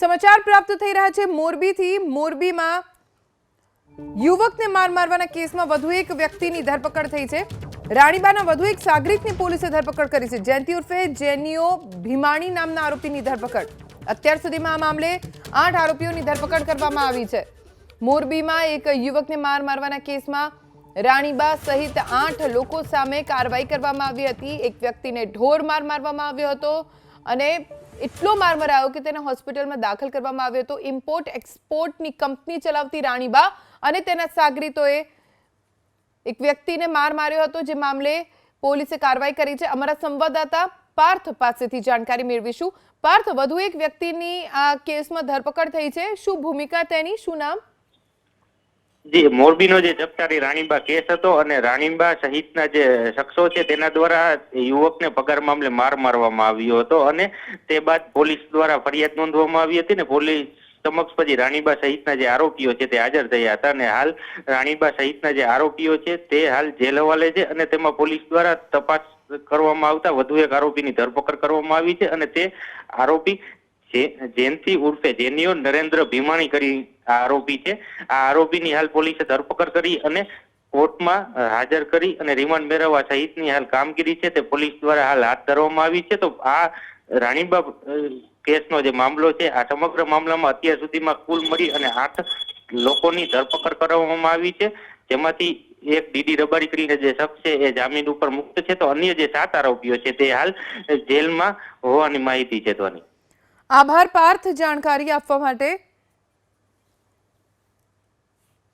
સમાચાર પ્રાપ્ત થઈ રહ્યા છે. મોરબીથી મોરબીમાં યુવકને માર મારવાના કેસમાં વધુ એક વ્યક્તિની ધરપકડ થઈ છે. રાણીબાના વધુ એક સાગરિકની પોલીસે ધરપકડ કરી છે. જયંતિ ઉર્ફે જેનિયો ભીમાણી નામના આરોપીની ધરપકડ. અત્યાર સુધીમાં આ મામલે આઠ આરોપીઓની ધરપકડ કરવામાં આવી છે. મોરબીમાં એક યુવકને માર મારવાના કેસમાં રાણીબા સહિત આઠ લોકો સામે કાર્યવાહી કરવામાં આવી હતી. એક વ્યક્તિને ઢોર માર મારવામાં આવ્યો હતો. અને એટલો માર મરાયો કે તેને હોસ્પિટલમાં દાખલ કરવામાં આવ્યો હતો. ઇમ્પોર્ટ એક્સપોર્ટની કંપની ચલાવતી રાણીબા અને તેના સાગરીતોએ એક વ્યક્તિને માર માર્યો હતો. જે મામલે પોલીસે કાર્યવાહી કરી છે. અમારા સંવાદદાતા પાર્થ પાસેથી જાણકારી મેળવીશું. પાર્થ, વધુ એક વ્યક્તિની આ કેસમાં ધરપકડ થઈ છે. શું ભૂમિકા તેની? શું નામ? જી, મોરબીનો જે ચપટારી રાણીબા કેસ હતો અને રાણીબા સહિતના જે શખ્સો છે, તેના દ્વારા યુવકને પગાર મામલે માર મારવામાં આવ્યો હતો અને તે બાદ પોલીસ દ્વારા ફરિયાદ નોંધવામાં આવી હતી ને પોલીસ સમક્ષ પછી રાણીબા સહિતના જે આરોપીઓ છે, તે હાજર થયા હતા અને હાલ રાણીબા સહિતના જે આરોપીઓ છે, તે હાલ જેલ હવાલે છે અને તેમાં પોલીસ દ્વારા તપાસ કરવામાં આવતા વધુ એક આરોપીની ધરપકડ કરવામાં આવી છે અને તે આરોપી જે- જયંતિ ઉર્ફે જેનિયો નરેન્દ્ર ભીમાણી કરી આરોપી છે. આ આરોપીની હાલ પોલીસે ધરપકડ કરી અને કોર્ટમાં હાજર કરી અને રિમાન્ડ મેળવવા સહિતની હાલ કામગીરી છે. તે પોલીસ દ્વારા હાલ હાથ ધરવામાં આવી છે. તો આ રાણીબા કેસનો જે મામલો છે, આ સમગ્ર મામલામાં અત્યાર સુધીમાં કુલ મળી અને આઠ લોકોની ધરપકડ કરવામાં આવી છે. જેમાંથી એક ડીડી રબારી કરીને જે શખ્સ છે, એ જામીન ઉપર મુક્ત છે. તો અન્ય જે સાત આરોપીઓ છે, તે હાલ જેલમાં હોવાની માહિતી છે ધ્વની. આભાર પાર્થ જાણકારી આપવા માટે